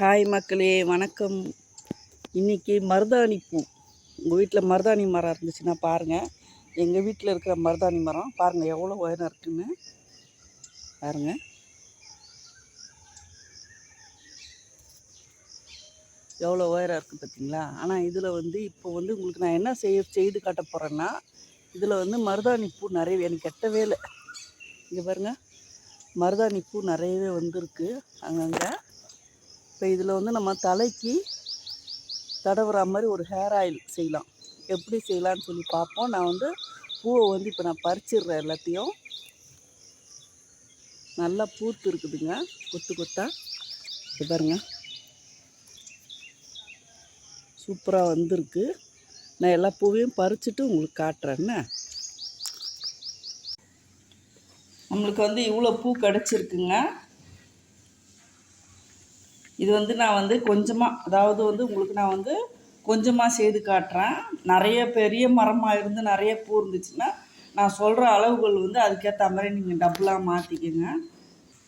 Hi மக்களே வணக்கம். இன்றைக்கி மருதாணி பூ. உங்கள் வீட்டில் மருதாணி மரம் இருந்துச்சுன்னா பாருங்கள் எங்கள் வீட்டில் இருக்கிற மருதாணி மரம் பாருங்கள் எவ்வளோ உயரம் இருக்குன்னு. பாருங்கள் எவ்வளோ உயரம் இருக்குது பார்த்தீங்களா ஆனால் இதில் வந்து இப்போ வந்து உங்களுக்கு நான் என்ன செய்ய செய்து காட்ட போகிறேன்னா இதில் வந்து மருதாணி பூ நிறைய எனக்கு கெட்டவே இல்லை. இங்கே பாருங்கள் மருதாணி பூ நிறையவே வந்திருக்கு. அங்கங்கே இப்போ இதில் வந்து நம்ம தலைக்கு தடவுற மாதிரி ஒரு ஹேர் ஆயில் செய்யலாம். எப்படி செய்யலாம்னு சொல்லி பார்ப்போம். நான் வந்து பூவை வந்து இப்போ நான் பறிச்சிடுறேன் எல்லாத்தையும். நல்லா பூத்து இருக்குதுங்க. கொத்து கொத்தாக பாருங்க. சூப்பராக வந்திருக்கு. நான் எல்லா பூவையும் பறிச்சுட்டு உங்களுக்கு காட்டுறேன்னு நம்மளுக்கு வந்து இவ்வளோ பூ கிடச்சிருக்குங்க. இது வந்து நான் வந்து கொஞ்சமாக அதாவது வந்து உங்களுக்கு நான் வந்து கொஞ்சமாக செய்து காட்டுறேன். நிறைய பெரிய மரமாக இருந்து நிறைய பூ இருந்துச்சுன்னா நான் சொல்கிற அளவுகள் வந்து அதுக்கேற்ற மாதிரி நீங்கள் டபுளாக மாற்றிக்கோங்க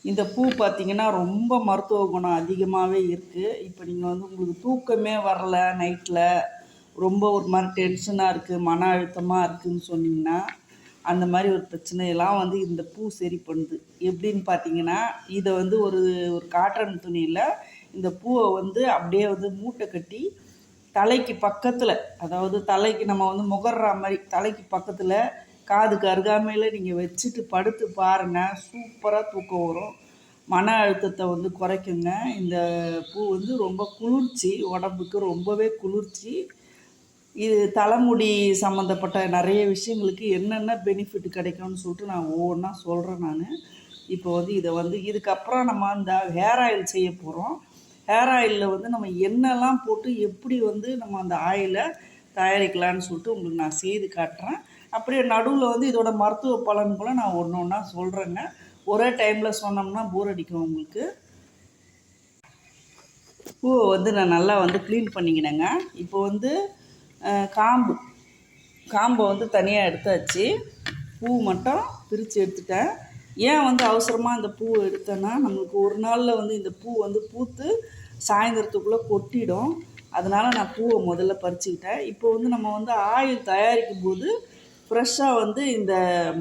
இந்த பூ பார்த்திங்கன்னா ரொம்ப மருத்துவ குணம் அதிகமாகவே இருக்குது இப்போ நீங்கள் வந்து உங்களுக்கு தூக்கமே வரல நைட்டில் ரொம்ப ஒரு மாதிரி டென்ஷனாக இருக்குது மன அழுத்தமாக இருக்குதுன்னு சொன்னிங்கன்னா அந்த மாதிரி ஒரு பிரச்சனையெல்லாம் வந்து இந்த பூ சரி பண்ணுது. எப்படின்னு பார்த்தீங்கன்னா இதை வந்து ஒரு ஒரு காட்டன் துணியில் இந்த பூவை வந்து அப்படியே வந்து மூட்டை கட்டி தலைக்கு பக்கத்தில் அதாவது தலைக்கு நம்ம வந்து முகர்ற மாதிரி தலைக்கு பக்கத்தில் காதுக்கு அருகாமையில் நீங்கள் வச்சுட்டு படுத்து பாருங்கள் சூப்பராக தூக்கம் வரும். மன அழுத்தத்தை வந்து குறைக்குங்க. இந்த பூ வந்து ரொம்ப குளிர்ச்சி உடம்புக்கு ரொம்பவே குளிர்ச்சி. இது தலைமுடி சம்மந்தப்பட்ட நிறைய விஷயங்களுக்கு என்னென்ன பெனிஃபிட் கிடைக்கும்னு சொல்லிட்டு நான் ஒவ்வொன்றா சொல்கிறேன் நான். இப்போ வந்து இதை வந்து இதுக்கப்புறம் நம்ம இந்த ஹேர் ஆயில் செய்ய போகிறோம் ஹேர் ஆயிலில் வந்து நம்ம எண்ணெய்லாம் போட்டு எப்படி வந்து நம்ம அந்த ஆயிலை தயாரிக்கலான்னு சொல்லிட்டு உங்களுக்கு நான் செய்து காட்டுறேன். அப்படியே நடுவில் வந்து இதோட மருத்துவ பலன் கூட நான் ஒன்று ஒன்றா சொல்கிறேங்க ஒரே டைமில் சொன்னோம்னா போர் அடிக்கும் உங்களுக்கு. பூவை வந்து நான் நல்லா வந்து க்ளீன் பண்ணிக்கினேங்க. இப்போ வந்து காம்பு. காம்பை வந்து தனியாக எடுத்தாச்சு. பூ மட்டும் பிரித்து எடுத்துட்டேன். ஏன் வந்து அவசரமாக இந்த பூ எடுத்தேன்னா நம்மளுக்கு ஒரு நாளில் வந்து இந்த பூ வந்து பூத்து சாயந்தரத்துக்குள்ளே கொட்டிடும். அதனால் நான் பூவை முதல்ல பறிச்சுக்கிட்டேன். இப்போ வந்து நம்ம வந்து ஆயில் தயாரிக்கும் போது ஃப்ரெஷ்ஷாக வந்து இந்த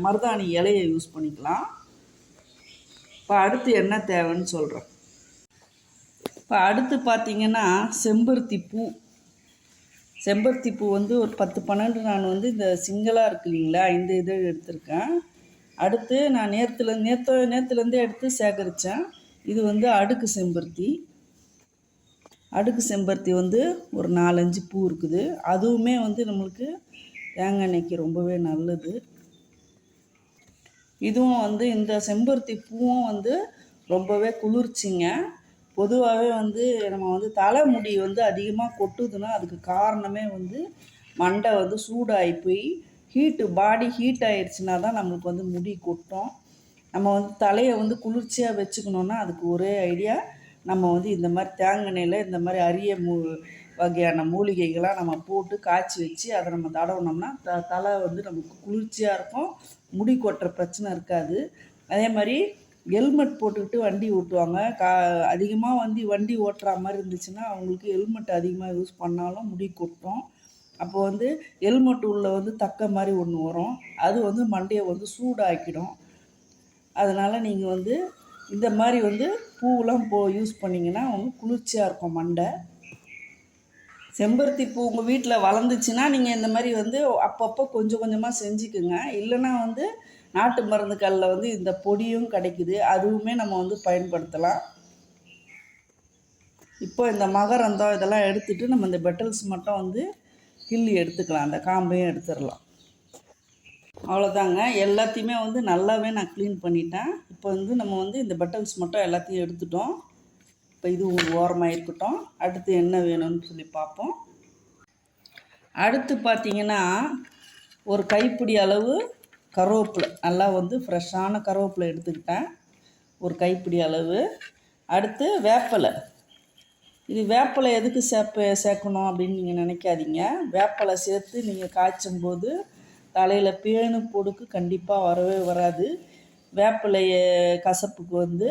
மருதாணி இலையை யூஸ் பண்ணிக்கலாம். இப்போ அடுத்து என்ன தேவைன்னு சொல்கிறேன் இப்போ அடுத்து பார்த்திங்கன்னா செம்பருத்தி பூ. செம்பருத்தி பூ வந்து ஒரு பத்து பன்னெண்டு நான் வந்து இந்த சிங்கிளாக இருக்கு இல்லைங்களா இந்த இதை எடுத்திருக்கேன். அடுத்து நான் நேற்றுல நேற்று நேற்றுலேருந்தே எடுத்து சேகரித்தேன் இது வந்து அடுக்கு செம்பருத்தி. அடுக்கு செம்பருத்தி வந்து ஒரு நாலஞ்சு பூ இருக்குது. அதுவுமே வந்து நம்மளுக்கு தேங்காய் எண்ணெய்க்கு ரொம்பவே நல்லது. இதுவும் வந்து இந்த செம்பருத்தி பூவும் வந்து ரொம்பவே குளிர்ச்சிங்க. பொதுவாகவே வந்து நம்ம வந்து தலைமுடி வந்து அதிகமாக கொட்டுதுன்னா அதுக்கு காரணமே வந்து மண்டை வந்து சூடாகி போய் ஹீட்டு பாடி ஹீட் ஆயிடுச்சுன்னா தான் நம்மளுக்கு வந்து முடி கொட்டும். நம்ம வந்து தலையை வந்து குளிர்ச்சியாக வச்சுக்கணுன்னா அதுக்கு ஒரே ஐடியா நம்ம வந்து இந்த மாதிரி தேங்காய் இந்த மாதிரி அரிய மூ வகையான மூலிகைகளாக நம்ம போட்டு காய்ச்சி வச்சு அதை நம்ம தடவினோம்னா த தலை வந்து நமக்கு குளிர்ச்சியாக இருக்கும். முடி கொட்டுற பிரச்சனை இருக்காது. அதே மாதிரி ஹெல்மெட் போட்டுக்கிட்டு வண்டி ஓட்டுவாங்க. கா அதிகமாக வந்து வண்டி ஓட்டுற மாதிரி இருந்துச்சுன்னா அவங்களுக்கு ஹெல்மெட் அதிகமாக யூஸ் பண்ணாலும் முடி கொட்டும். அப்போ வந்து ஹெல்மெட் வந்து தக்க மாதிரி ஒன்று வரும். அது வந்து மண்டையை வந்து சூடாக்கிடும். அதனால் நீங்கள் வந்து இந்த மாதிரி வந்து பூவெலாம் போ யூஸ் பண்ணிங்கன்னா அவங்க குளிர்ச்சியாக இருக்கும் மண்டை. செம்பருத்தி பூ உங்கள் வீட்டில் வளர்ந்துச்சுன்னா நீங்கள் இந்த மாதிரி வந்து அப்பப்போ கொஞ்சம் கொஞ்சமாக செஞ்சுக்குங்க. இல்லைன்னா வந்து நாட்டு மருந்து கல்லில் வந்து இந்த பொடியும் கிடைக்குது. அதுவுமே நம்ம வந்து பயன்படுத்தலாம். இப்போ இந்த மகரந்தம் இதெல்லாம் எடுத்துகிட்டு நம்ம இந்த பெட்டல்ஸ் மட்டும் வந்து கிள்ளி எடுத்துக்கலாம் அந்த காம்பையும் எடுத்துடலாம். அவ்வளோதாங்க எல்லாத்தையுமே வந்து நல்லாவே நான் க்ளீன் பண்ணிட்டேன். இப்போ வந்து நம்ம வந்து இந்த பட்டன்ஸ் மட்டும் எல்லாத்தையும் எடுத்துட்டோம். இப்போ இது ஒரு ஓரமாக இருக்கட்டும் அடுத்து என்ன வேணும்னு சொல்லி பார்ப்போம். அடுத்து பார்த்திங்கன்னா ஒரு கைப்பிடி அளவு கருவேப்பிலை. நல்லா வந்து ஃப்ரெஷ்ஷான கருவேப்பிலை எடுத்துக்கிட்டேன். ஒரு கைப்பிடி அளவு. அடுத்து வேப்பலை. இது வேப்பலை எதுக்கு சேர்ப்ப சேர்க்கணும் அப்படின்னு நீங்கள் நினைக்காதீங்க. வேப்பலை சேர்த்து நீங்கள் காய்ச்சும் போது தலையில் பேனு பொடுக்கு கண்டிப்பாக வரவே வராது. வேப்பிலைய கசப்புக்கு வந்து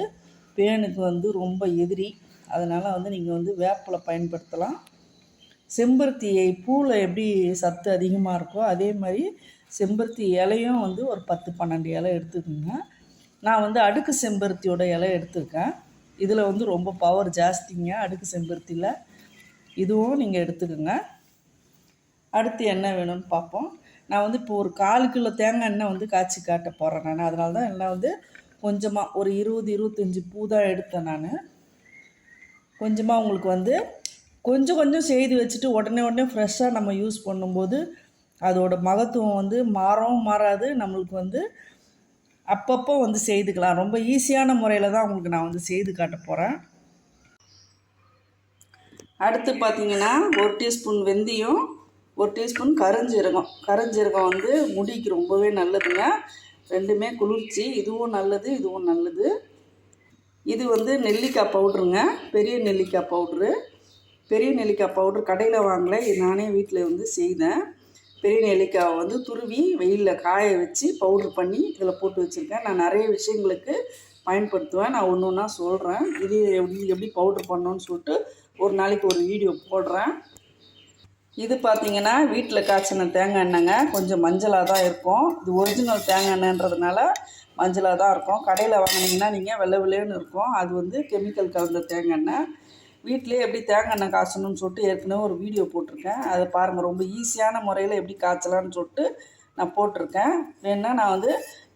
பேனுக்கு வந்து ரொம்ப எதிரி. அதனால் வந்து நீங்கள் வந்து வேப்பிலை பயன்படுத்தலாம். செம்பருத்தி பூவில் எப்படி சத்து அதிகமாக இருக்கோ அதே மாதிரி செம்பருத்தி இலையும் வந்து ஒரு பத்து பன்னெண்டு இலை எடுத்துக்கோங்க. நான் வந்து அடுக்கு செம்பருத்தியோட இலை எடுத்திருக்கேன். இதில் வந்து ரொம்ப பவர் ஜாஸ்திங்க. அடுக்கு செம்பருத்தியில் இதுவும் நீங்கள் எடுத்துக்கோங்க. அடுத்து என்ன வேணும்னு பார்ப்போம். நான் வந்து இப்போ ஒரு கால் கிலோ தேங்காய் எண்ணெய் வந்து காய்ச்சி காட்ட போகிறேன் நான். அதனால தான் எண்ணெய் வந்து கொஞ்சமாக ஒரு இருபது இருபத்தஞ்சி பூ தான் எடுத்தேன் நான். கொஞ்சமாக உங்களுக்கு வந்து கொஞ்சம் கொஞ்சம் செய்து வச்சுட்டு உடனே உடனே ஃப்ரெஷ்ஷாக நம்ம யூஸ் பண்ணும்போது அதோட மகத்துவம் வந்து மாறவும் மாறாது. நம்மளுக்கு வந்து அப்பப்போ வந்து செய்துக்கலாம். ரொம்ப ஈஸியான முறையில் தான் உங்களுக்கு நான் வந்து செய்து காட்ட போகிறேன் அடுத்து பார்த்தீங்கன்னா ஒரு டீஸ்பூன் வெந்தயம் ஒரு டீஸ்பூன் கருஞ்சீரகம். கருஞ்சீரகம் வந்து முடிக்கு ரொம்பவே நல்லதுங்க. ரெண்டுமே குளிர்ச்சி. இதுவும் நல்லது இதுவும் நல்லது. இது வந்து நெல்லிக்காய் பவுட்ருங்க. பெரிய நெல்லிக்காய் பவுட்ரு. பெரிய நெல்லிக்காய் பவுட்ரு கடையில் வாங்கலை. நானே வீட்டில் வந்து செய்தேன். பெரிய நெல்லிக்காவை வந்து துருவி வெயிலில் காய வச்சு பவுட்ரு பண்ணி இதில் போட்டு வச்சுருக்கேன். நான் நிறைய விஷயங்களுக்கு பயன்படுத்துவேன். நான் ஒன்று ஒன்றா சொல்கிறேன் இது எப்படி எப்படி பவுட்ரு பண்ணணுன்னு சொல்லிட்டு ஒரு நாளைக்கு ஒரு வீடியோ போடுறேன். இது பார்த்தீங்கன்னா வீட்டில் காய்ச்சின தேங்காய் எண்ணெய்ங்க. கொஞ்சம் மஞ்சளாக தான் இருக்கும். இது ஒரிஜினல் தேங்காய் எண்ணெய்ன்றதுனால மஞ்சளாக தான் இருக்கும். கடையில் வாங்கினீங்கன்னா நீங்கள் வெள்ளை வெள்ளைன்னு இருக்கும். அது வந்து கெமிக்கல் கலந்த தேங்காய் எண்ணெய். வீட்டிலே எப்படி தேங்காய் எண்ணெய் காய்ச்சணும்னு சொல்லிட்டு ஏற்கனவே ஒரு வீடியோ போட்டிருக்கேன். அதை பாருங்கள் ரொம்ப ஈஸியான முறையில் எப்படி காய்ச்சலான்னு சொல்லிட்டு நான் போட்டிருக்கேன். வேணா நான் வந்து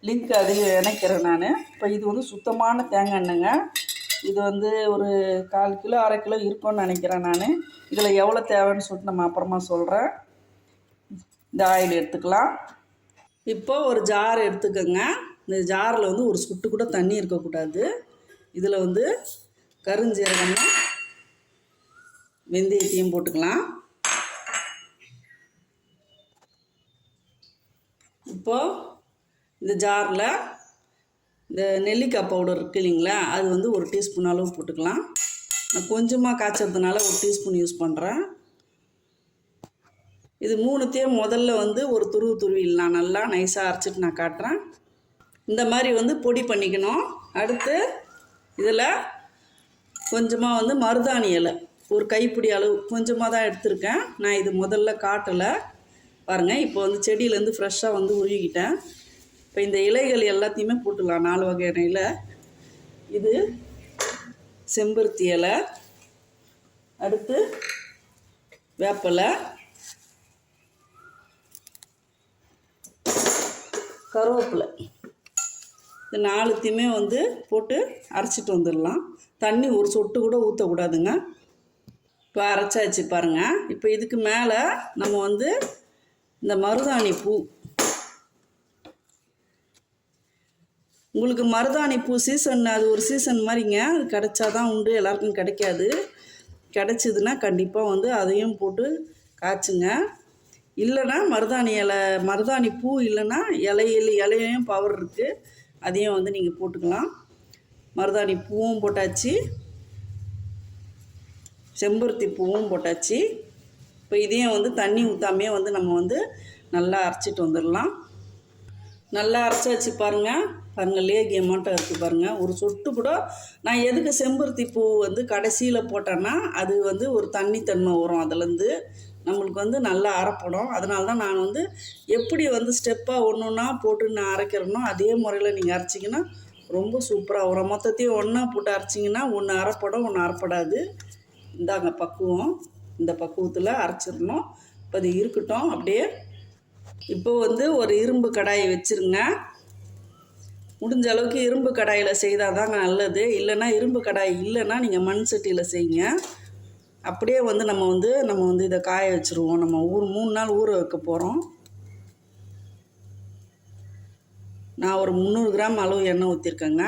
லிங்க் அதிகம் இணைக்கிறேன் நான். இப்போ இது வந்து சுத்தமான தேங்காய் எண்ணெய்ங்க. இது வந்து ஒரு கால் கிலோ அரை கிலோ இருக்கும்னு நினைக்கிறேன் நான். இதில் எவ்வளோ தேவைன்னு சொல்லிட்டு நம்ம அப்புறமா சொல்கிறேன் இந்த ஆயில் எடுத்துக்கலாம். இப்போ ஒரு ஜார் எடுத்துக்கோங்க. இந்த ஜாரில் வந்து ஒரு சுட்டு கூட தண்ணி இருக்கக்கூடாது. இதில் வந்து கருஞ்சீரகம்னா வெந்தயத்தையும் போட்டுக்கலாம். இப்போது இந்த ஜாரில் இந்த நெல்லிக்காய் பவுடர் இருக்குது இல்லைங்களா அது வந்து ஒரு டீஸ்பூன் அளவு போட்டுக்கலாம். நான் கொஞ்சமாக காய்ச்சறதுனால ஒரு டீஸ்பூன் யூஸ் பண்ணுறேன் இது மூணுத்தையும் முதல்ல வந்து ஒரு துருவு துருவிடலாம் நல்லா நைஸாக அரைச்சிட்டு நான் காட்டுறேன். இந்த மாதிரி வந்து பொடி பண்ணிக்கணும். அடுத்து இதில் கொஞ்சமாக வந்து மருதாணி இலை. ஒரு கைப்பிடி அளவு கொஞ்சமாக தான் எடுத்திருக்கேன். நான் இது முதல்ல காட்டலை. பாருங்கள் இப்போ வந்து செடியிலேருந்து ஃப்ரெஷ்ஷாக வந்து உருகிக்கிட்டேன். இப்போ இந்த இலைகள் எல்லாத்தையுமே போட்டுடலாம் நாலு வகையான இலை இது செம்பருத்தி இலை அடுத்து வேப்பலை கருவேப்பிலை. இந்த நாலுத்தையுமே வந்து போட்டு அரைச்சிட்டு வந்துடலாம். தண்ணி ஒரு சொட்டு கூட ஊற்றக்கூடாதுங்க இப்போ அரைச்சாச்சு பாருங்கள் இப்போ இதுக்கு மேலே நம்ம வந்து இந்த மருதாணி பூ. உங்களுக்கு மருதாணி பூ சீசன் அது ஒரு சீசன் மாதிரிங்க. அது கிடச்சா தான் உண்டு எல்லாருக்கும் கிடைக்காது. கிடைச்சிதுன்னா கண்டிப்பாக வந்து அதையும் போட்டு காய்ச்சுங்க. இல்லைன்னா மருதாணி இலை மருதாணி பூ இல்லைன்னா இலையில் இலையும் பவர் இருக்குது அதையும் வந்து நீங்கள் போட்டுக்கலாம். மருதாணி பூவும் போட்டாச்சு. செம்பருத்தி பூவும் போட்டாச்சு. இப்போ இதையும் வந்து தண்ணி ஊற்றாமையே வந்து நம்ம வந்து நல்லா அரைச்சிட்டு வந்துடலாம். நல்லா அரைச்சாச்சு பாருங்கள் பாருங்கள் லேகியமாட்டம் இருக்குது பாருங்கள் ஒரு சொட்டு கூட நான் எதுக்கு செம்பருத்தி பூ வந்து கடைசியில் போட்டேன்னா அது வந்து ஒரு தண்ணித்தன்மை வரும் அதுலேருந்து. நம்மளுக்கு வந்து நல்லா அரைப்படும். அதனால தான் நான் வந்து எப்படி வந்து ஸ்டெப்பாக ஒன்று ஒன்றா போட்டு நான் அரைக்கிறேனோ அதே முறையில் நீங்கள் அரைச்சிங்கன்னா ரொம்ப சூப்பராக வரும். மொத்தத்தையும் ஒன்றா போட்டு அரைச்சிங்கன்னா ஒன்று அரைப்படும் ஒன்று அரைப்படாது. இந்தாங்க பக்குவம். இந்த பக்குவத்தில் அரைச்சிடணும். இப்போ அது இருக்கட்டும் அப்படியே இப்போ வந்து ஒரு இரும்பு கடாயை வச்சுருங்க. முடிஞ்ச அளவுக்கு இரும்பு கடாயில் செய்தால் தாங்க நல்லது. இல்லைன்னா இரும்பு கடாய் இல்லைன்னா நீங்கள் மண் சட்டியில் செய்யுங்க. அப்படியே வந்து நம்ம வந்து நம்ம வந்து இதை காய வச்சுருவோம். நம்ம ஊர் மூணு நாள் ஊற வைக்க போகிறோம் நான் ஒரு முந்நூறு கிராம் அளவு எண்ணெய் ஊற்றிருக்கேங்க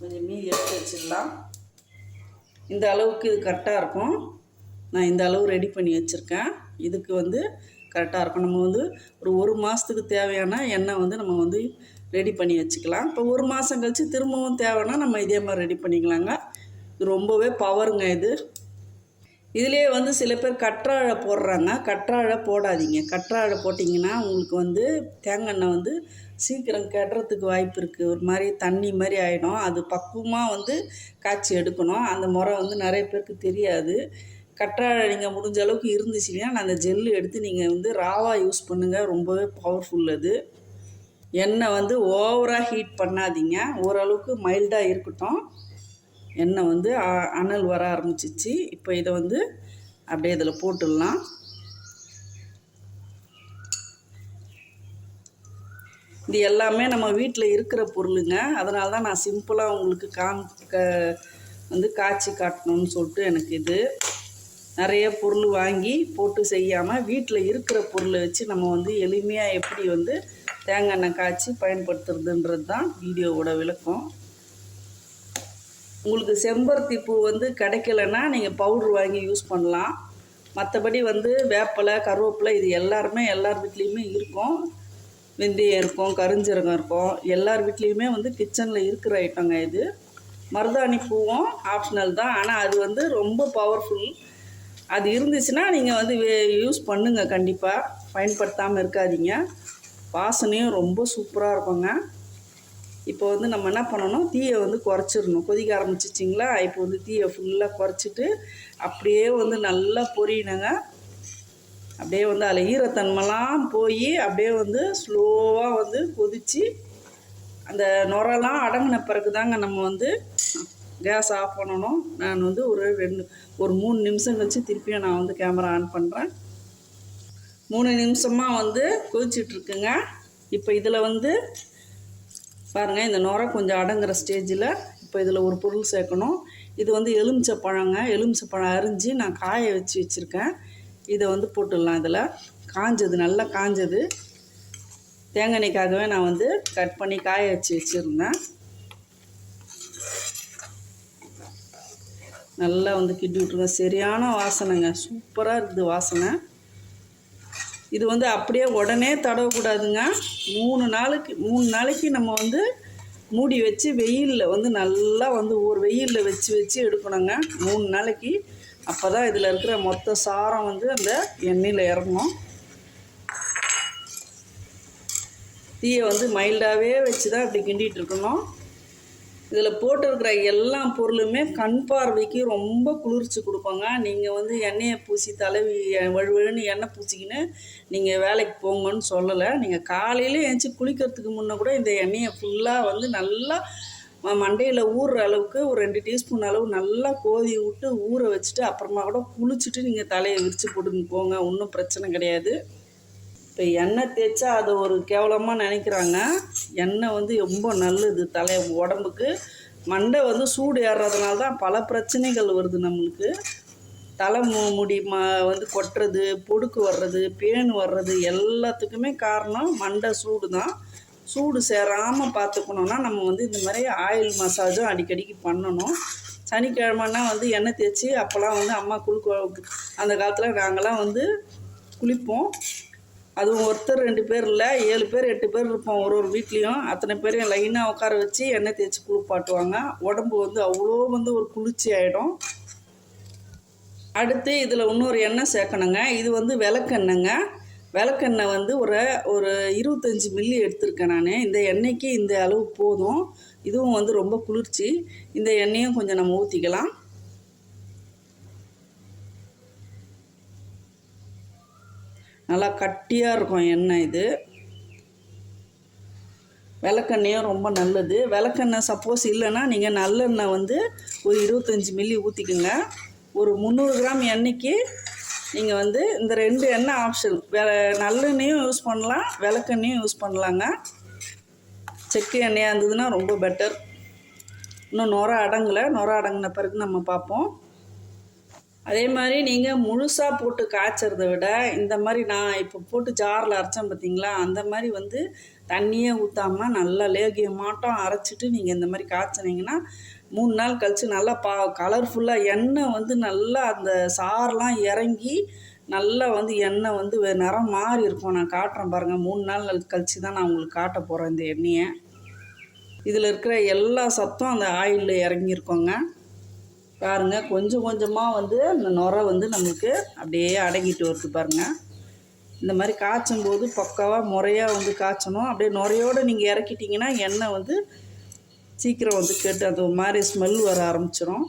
கொஞ்சம் மீதி எடுத்து வச்சிடலாம். இந்த அளவுக்கு இது கரெக்டாக இருக்கும். நான் இந்த அளவு ரெடி பண்ணி வச்சுருக்கேன். இதுக்கு வந்து கரெக்டாக இருக்கும். நம்ம வந்து ஒரு ஒரு மாதத்துக்கு தேவையான எண்ணெய் வந்து நம்ம வந்து ரெடி பண்ணி வச்சுக்கலாம். இப்போ ஒரு மாதம் கழித்து திரும்பவும் தேவைன்னா நம்ம இதே மாதிரி ரெடி பண்ணிக்கலாங்க. இது ரொம்பவே பவருங்க இது. இதிலே வந்து சில பேர் கற்றாழை போடுறாங்க. கற்றாழை போடாதீங்க. கற்றாழை போட்டிங்கன்னா உங்களுக்கு வந்து தேங்காய் எண்ணெய் வந்து சீக்கிரம் கெடுறதுக்கு வாய்ப்பு இருக்குது ஒரு மாதிரி தண்ணி மாதிரி ஆகிடும் அது பக்குவமாக வந்து காய்ச்சி எடுக்கணும். அந்த முறை வந்து நிறைய பேருக்கு தெரியாது. கற்றாழை நீங்கள் முடிஞ்ச அளவுக்கு இருந்துச்சுன்னா நான் அந்த ஜெல்லு எடுத்து நீங்கள் வந்து ராவாக யூஸ் பண்ணுங்கள் ரொம்பவே பவர்ஃபுல் அது. எண்ணெய் வந்து ஓவராக ஹீட் பண்ணாதீங்க. ஓரளவுக்கு மைல்டாக இருக்கட்டும். எண்ணெய் வந்து அ- அனல் வர ஆரம்பிச்சிச்சு. இப்போ இதை வந்து அப்படியே இதில் போட்டுடலாம். இது எல்லாமே நம்ம வீட்டில் இருக்கிற பொருளுங்க. அதனால தான் நான் சிம்பிளாக உங்களுக்கு காம் க வந்து காய்ச்சி காட்டணும்னு சொல்லிட்டு எனக்கு இது. நிறைய பொருள் வாங்கி போட்டு செய்யாமல் வீட்டில் இருக்கிற பொருளை வச்சு நம்ம வந்து எளிமையாக எப்படி வந்து தேங்காய் எண்ணெய் காய்ச்சி பயன்படுத்துறதுன்றது தான் வீடியோவோட விளக்கம். உங்களுக்கு செம்பருத்தி பூ வந்து கிடைக்கலன்னா நீங்கள் பவுட்ரு வாங்கி யூஸ் பண்ணலாம். மற்றபடி வந்து வேப்பலை கருவேப்பிலை இது எல்லாருமே எல்லார் வீட்லேயுமே இருக்கும். வெந்தயம் இருக்கும் கருஞ்சீரகம் இருக்கும். எல்லார் வீட்லேயுமே வந்து கிச்சனில் இருக்கிற ஐட்டங்க இது. மருதாணி பூவும் ஆப்ஷனல் தான். ஆனால் அது வந்து ரொம்ப பவர்ஃபுல் அது இருந்துச்சுன்னா நீங்கள் வந்து யூஸ் பண்ணுங்கள் கண்டிப்பாக பயன்படுத்தாமல் இருக்காதீங்க. வாசனையும் ரொம்ப சூப்பராக இருக்குங்க. இப்போ வந்து நம்ம என்ன பண்ணணும்? தீயை வந்து குறைச்சிடணும். கொதிக்க ஆரம்பிச்சிச்சிங்களா? இப்போ வந்து தீயை ஃபுல்லாக குறைச்சிட்டு அப்படியே வந்து நல்லா பொரியணுங்க. அப்படியே வந்து அதில் ஈரத்தன்மைலாம் போய் அப்படியே வந்து ஸ்லோவாக வந்து கொதித்து அந்த நுரெல்லாம் அடங்கின பிறகு தாங்க நம்ம வந்து கேஸ் ஆஃப் பண்ணணும். நான் வந்து ஒரு ரெண்டு ஒரு மூணு நிமிஷம் கழிச்சு திருப்பியும் நான் வந்து கேமரா ஆன் பண்ணுறேன் மூணு நிமிஷமாக வந்து கொதிச்சிட்ருக்குங்க. இப்போ இதில் வந்து பாருங்கள் இந்த நுரை கொஞ்சம் அடங்குற ஸ்டேஜில் இப்போ இதில் ஒரு பொருள் சேர்க்கணும். இது வந்து எலுமிச்சை பழங்க. எலுமிச்சை பழம் அரிஞ்சு நான் காய வச்சு வச்சுருக்கேன். இதை வந்து போட்டுடலாம் இதில். காஞ்சது நல்லா காஞ்சது. தேங்காய் எண்ணெய்க்காகவே நான் வந்து கட் பண்ணி காய வச்சு வச்சுருந்தேன். நல்லா வந்து கிட்டி விட்ருங்க சரியான வாசனைங்க. சூப்பராக இருக்குது வாசனை. இது வந்து அப்படியே உடனே தடவக்கூடாதுங்க. மூணு நாளைக்கு மூணு நாளைக்கு நம்ம வந்து மூடி வச்சு வெயிலில் வந்து நல்லா வந்து ஒரு வெயிலில் வச்சு வச்சு எடுக்கணுங்க. மூணு நாளைக்கு அப்போ தான் இதில் இருக்கிற மொத்த சாரம் வந்து அந்த எண்ணெயில் இறங்கும் தீயை வந்து மைல்டாகவே வச்சு தான் இப்படி கிண்டிகிட்டு இருக்கணும். இதில் போட்டிருக்கிற எல்லா பொருளுமே கண் பார்வைக்கு ரொம்ப குளிர்ச்சி கொடுப்பாங்க நீங்கள் வந்து எண்ணெயை பூசி தலைவி வழுவழுன்னு எண்ணெய் பூசிக்கின்னு நீங்கள் வேலைக்கு போங்கன்னு சொல்லலை. நீங்கள் காலையில் எழுந்துச்சி குளிக்கிறதுக்கு முன்னே கூட இந்த எண்ணெயை ஃபுல்லாக வந்து நல்லா மண்டையில் ஊறுற அளவுக்கு ஒரு ரெண்டு டீஸ்பூன் அளவு நல்லா கோதி விட்டு ஊற வச்சுட்டு அப்புறமா கூட குளிச்சுட்டு நீங்கள் தலையை விரித்து போட்டுன்னு போங்க. ஒன்றும் பிரச்சனை கிடையாது. இப்போ எண்ணெய் தேய்ச்சா அதை ஒரு கேவலமாக நினைக்கிறாங்க. எண்ணெய் வந்து ரொம்ப நல்லது தலை உடம்புக்கு. மண்டை வந்து சூடு ஏறுறதுனால தான் பல பிரச்சனைகள் வருது நம்மளுக்கு. தலை மு முடி ம வந்து கொட்டுறது பொடுக்கு வர்றது பேன் வர்றது எல்லாத்துக்குமே காரணம் மண்டை சூடு தான் சூடு சேராமல் பார்த்துக்கணுன்னா நம்ம வந்து இந்த மாதிரி ஆயில் மசாஜும் அடிக்கடிக்கு பண்ணணும். சனிக்கிழமைனா வந்து எண்ணெய் தேய்ச்சி அப்போல்லாம் வந்து அம்மா குளிக்க அந்த காலத்தில் நாங்கள்லாம் வந்து குளிப்போம். அதுவும் ஒருத்தர் ரெண்டு பேர் இல்லை ஏழு பேர் எட்டு பேர் இருப்போம் ஒரு ஒரு வீட்லேயும். அத்தனை பேரையும் லைனாக உட்கார வச்சு எண்ணெய் தேய்ச்சி குளிப்பாட்டுவாங்க. உடம்பு வந்து அவ்வளோ வந்து ஒரு குளிர்ச்சி ஆகிடும் அடுத்து இதில் இன்னொரு எண்ணெய் சேர்க்கணுங்க. இது வந்து விளக்கெண்ணெய்ங்க. விளக்கெண்ணெய் வந்து ஒரு ஒரு இருபத்தஞ்சி மில்லி எடுத்திருக்கேன் நான். இந்த எண்ணெய்க்கு இந்த அளவு போதும். இதுவும் வந்து ரொம்ப குளிர்ச்சி. இந்த எண்ணெயும் கொஞ்சம் நம்ம ஊற்றிக்கலாம் நல்லா கட்டியாக இருக்கும் எண்ணெய் இது. விளக்கெண்ணையும் ரொம்ப நல்லது. விளக்கெண்ணெய் சப்போஸ் இல்லைன்னா நீங்கள் நல்லெண்ணெய் வந்து ஒரு இருபத்தஞ்சி மில்லி ஊற்றிக்குங்க ஒரு முந்நூறு கிராம் எண்ணெய்க்கு நீங்கள் வந்து இந்த ரெண்டு எண்ணெய் ஆப்ஷன் வெ நல்லெண்ணையும் யூஸ் பண்ணலாம் விளக்கெண்ணையும் யூஸ் பண்ணலாங்க. செக்கு எண்ணெயாக இருந்ததுன்னா ரொம்ப பெட்டர் இன்னும் நுர அடங்கலை நுர அடங்கின பிறகு நம்ம பார்ப்போம். அதே மாதிரி நீங்கள் முழுசாக போட்டு காய்ச்சறத விட இந்த மாதிரி நான் இப்போ போட்டு ஜாரில் அரைச்சேன் பார்த்தீங்களா அந்த மாதிரி வந்து தண்ணியே ஊற்றாமல் நல்லா லேகிய மாட்டோம் அரைச்சிட்டு நீங்கள் இந்த மாதிரி காய்ச்சினீங்கன்னா மூணு நாள் கழித்து நல்லா பா கலர்ஃபுல்லாக எண்ணெய் வந்து நல்லா அந்த சாரெலாம் இறங்கி நல்லா வந்து எண்ணெய் வந்து வே- நிறம் மாறி இருக்கும். நான் காட்டுறேன் பாருங்கள் மூணு நாள் கழித்து தான் நான் உங்களுக்கு காட்ட போகிறேன் இந்த எண்ணெயை. இதில் இருக்கிற எல்லா சத்தும் அந்த ஆயிலில் இறங்கியிருக்கோங்க. பாருங்க. கொஞ்சம் கொஞ்சமாக வந்து அந்த நுரை வந்து நம்மளுக்கு அப்படியே அடங்கிட்டு வருது பாருங்க. இந்த மாதிரி காய்ச்சும் போது பக்காவாக முறையாக வந்து காய்ச்சணும். அப்படியே நுரையோடு நீங்கள் இறக்கிட்டிங்கன்னா எண்ணெய் வந்து சீக்கிரம் வந்து கெட்டு அது ஒரு மாதிரி ஸ்மெல் வர ஆரம்பிச்சிடும்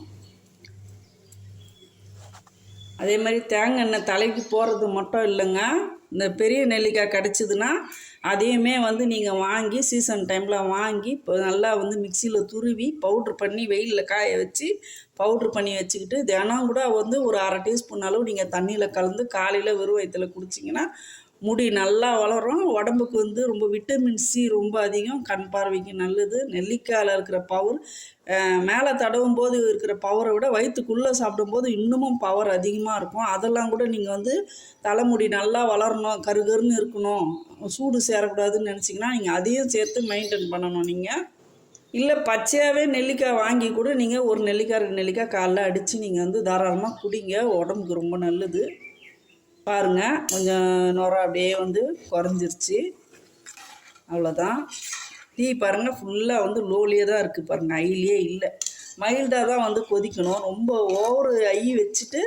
அதே மாதிரி தேங்காய் எண்ணெய் தலைக்கு போகிறது மட்டும் இல்லைங்க. இந்த பெரிய நெல்லிக்காய் கிடச்சிதுன்னா அதையுமே வந்து நீங்கள் வாங்கி சீசன் டைமில் வாங்கி இப்போ நல்லா வந்து மிக்சியில் துருவி பவுட்ரு பண்ணி வெயிலில் காய வச்சு பவுட்ரு பண்ணி வச்சுக்கிட்டு தினம் கூட வந்து ஒரு அரை டீஸ்பூன் அளவு நீங்கள் தண்ணியில் கலந்து காலையில் வெறும் வயிற்றில் குடிச்சிங்கன்னா முடி நல்லா வளரும் உடம்புக்கு வந்து ரொம்ப விட்டமின் சி ரொம்ப அதிகம் கண் பார்வைக்கு நல்லது நெல்லிக்காயில் இருக்கிற பவர் மேலே தடவும் போது இருக்கிற பவரை விட வயிற்றுக்குள்ளே சாப்பிடும்போது இன்னமும் பவர் அதிகமாக இருக்கும். அதெல்லாம் கூட நீங்கள் வந்து தலைமுடி நல்லா வளரணும் கருகருன்னு இருக்கணும் சூடு சேரக்கூடாதுன்னு நினச்சிங்கன்னா நீங்கள் அதையும் சேர்த்து மெயின்டைன் பண்ணணும் நீங்கள் இல்லை பச்சையாகவே நெல்லிக்காய் வாங்கி கூட நீங்கள் ஒரு நெல்லிக்காய் ரெண்டு நெல்லிக்காய் காலைல அடித்து நீங்கள் வந்து தாராளமாக குடிங்க உடம்புக்கு ரொம்ப நல்லது. பாருங்கள் கொஞ்சம் நுர அப்படியே வந்து குறைஞ்சிருச்சு. அவ்வளோதான். டீ பாருங்கள் ஃபுல்லாக வந்து லோலியே தான் இருக்குது பாருங்கள் ஐலியே இல்லை. மைல்டாக தான் வந்து கொதிக்கணும். ரொம்ப ஓவர் ஐ வச்சுட்டு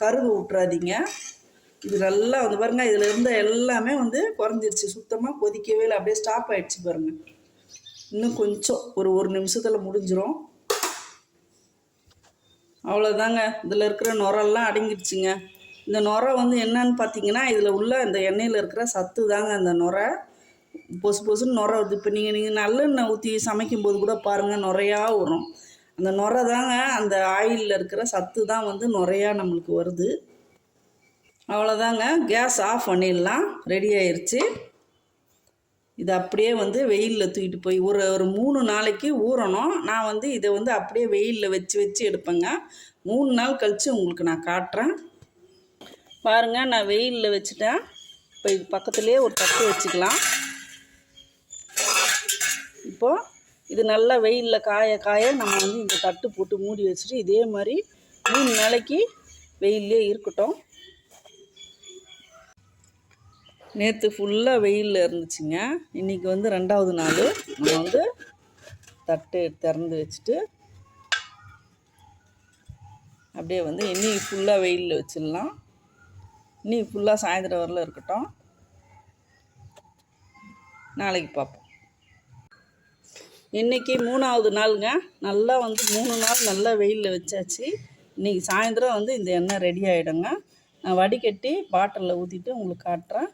கருகு விட்றாதீங்க இது நல்லா வந்து பாருங்கள் இதில் இருந்த எல்லாமே வந்து குறைஞ்சிருச்சு. சுத்தமாக கொதிக்கவே இல்லை. அப்படியே ஸ்டாப் ஆகிடுச்சு பாருங்கள் இன்னும் கொஞ்சம் ஒரு ஒரு நிமிஷத்தில் முடிஞ்சிடும் அவ்வளோதாங்க. இதில் இருக்கிற நுரெல்லாம் அடங்கிடுச்சுங்க. இந்த நுரை வந்து என்னன்னு பார்த்தீங்கன்னா இதில் உள்ள இந்த எண்ணெயில் இருக்கிற சத்து தாங்க அந்த நுரை பொசு பொசுன்னு நுரை வருது. இப்போ நீங்கள் நீங்கள் நல்லெண்ணெய் ஊற்றி சமைக்கும் போது கூட பாருங்கள் நுரையாக வரும். அந்த நுரை தாங்க அந்த ஆயிலில் இருக்கிற சத்து தான் வந்து நுரையாக நம்மளுக்கு வருது. அவ்வளோதாங்க கேஸ் ஆஃப் பண்ணிடலாம். ரெடி ஆயிடுச்சு இதை அப்படியே வந்து வெயிலில் தூக்கிட்டு போய் ஒரு ஒரு மூணு நாளைக்கு ஊறணும். நான் வந்து இதை வந்து அப்படியே வெயிலில் வச்சு வச்சு எடுப்பேங்க. மூணு நாள் கழித்து உங்களுக்கு நான் காட்டுறேன். பாருங்கள் நான் வெயிலில் வச்சுட்டேன். இப்போ இது பக்கத்துலேயே ஒரு தட்டு வச்சுக்கலாம். இப்போது இது நல்லா வெயிலில் காய காய நம்ம வந்து இந்த தட்டு போட்டு மூடி வச்சுட்டு இதே மாதிரி மூணு நாளைக்கு வெயிலே இருக்கட்டும். நேற்று ஃபுல்லாக வெயிலில் இருந்துச்சுங்க. இன்றைக்கி வந்து ரெண்டாவது நாள். நம்ம வந்து தட்டு திறந்து வச்சுட்டு அப்படியே வந்து இன்னைக்கு ஃபுல்லாக வெயிலில் வச்சிடலாம். நீ ஃபுல்லாக சாயந்தரம் வரல இருக்கட்டும். நாளைக்கு பார்ப்போம். இன்றைக்கி மூணாவது நாளுங்க. நல்லா வந்து மூணு நாள் நல்லா வெயிலில் வச்சாச்சு. இன்றைக்கி சாயந்தரம் வந்து இந்த எண்ணெய் ரெடி ஆகிடுங்க நான் வடிகட்டி பாட்டிலில் ஊற்றிட்டு உங்களுக்கு காட்டுறேன்.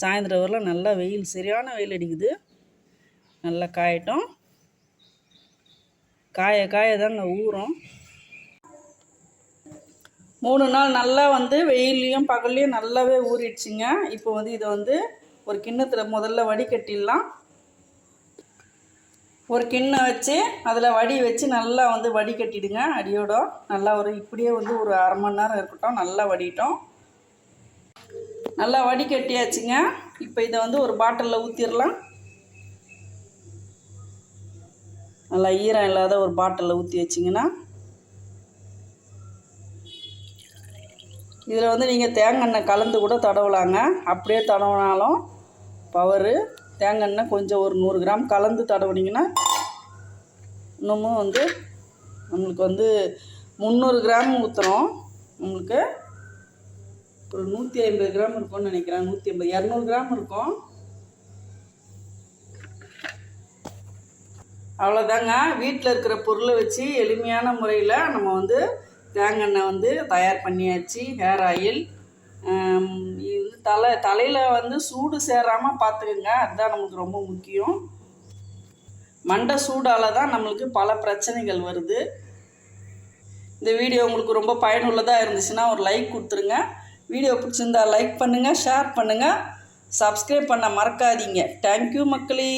சாயந்தரம் வரல நல்லா வெயில் சரியான வெயில் அடிக்குது. நல்லா காயட்டும். காய காய தாங்க ஊறும். மூணு நாள் நல்லா வந்து வெயிலையும் பகல்லையும் நல்லாவே ஊறிடுச்சுங்க. இப்போ வந்து இதை வந்து ஒரு கிண்ணத்தில் முதல்ல வடிகட்டிடலாம். ஒரு கிண்ணம் வச்சு அதில் வடி வச்சு நல்லா வந்து வடிகட்டிடுங்க. அடியோட நல்லா ஒரு இப்படியே வந்து ஒரு அரை மணி நேரம் இருக்கட்டும் நல்லா வடிட்டோம். நல்லா வடிகட்டியாச்சுங்க. இப்போ இதை வந்து ஒரு பாட்டிலில் ஊற்றிடலாம் நல்லா ஈரம் இல்லாத ஒரு பாட்டிலில் ஊற்றி வச்சிங்கன்னா இதில் வந்து நீங்கள் தேங்காய் எண்ணெய் கலந்து கூட தடவலாங்க. அப்படியே தடவினாலும் பவரு தேங்காய் எண்ணெய் கொஞ்சம் ஒரு நூறு கிராம் கலந்து தடவுனீங்கன்னா இன்னமும் வந்து நம்மளுக்கு வந்து முந்நூறு கிராம் ஊற்றுறோம் உங்களுக்கு ஒரு நூற்றி ஐம்பது கிராம் இருக்கும்னு நினைக்கிறேன். நூற்றி ஐம்பது இரநூறு கிராம் இருக்கும். அவ்வளோதாங்க வீட்டில் இருக்கிற பொருளை வச்சு எளிமையான முறையில் நம்ம வந்து தேங்காய் எண்ணெய் வந்து தயார் பண்ணியாச்சு ஹேர் ஆயில் இது தலை தலையில் வந்து சூடு சேராமல் பார்த்துக்குங்க அதுதான் நமக்கு ரொம்ப முக்கியம். மண்டை சூடால் தான் நம்மளுக்கு பல பிரச்சனைகள் வருது. இந்த வீடியோ உங்களுக்கு ரொம்ப பயனுள்ளதாக இருந்துச்சுன்னா ஒரு லைக் கொடுத்துருங்க. வீடியோ பிடிச்சிருந்தா லைக் பண்ணுங்கள் ஷேர் பண்ணுங்கள் சப்ஸ்கிரைப் பண்ண மறக்காதீங்க. தேங்க்யூ மக்களே.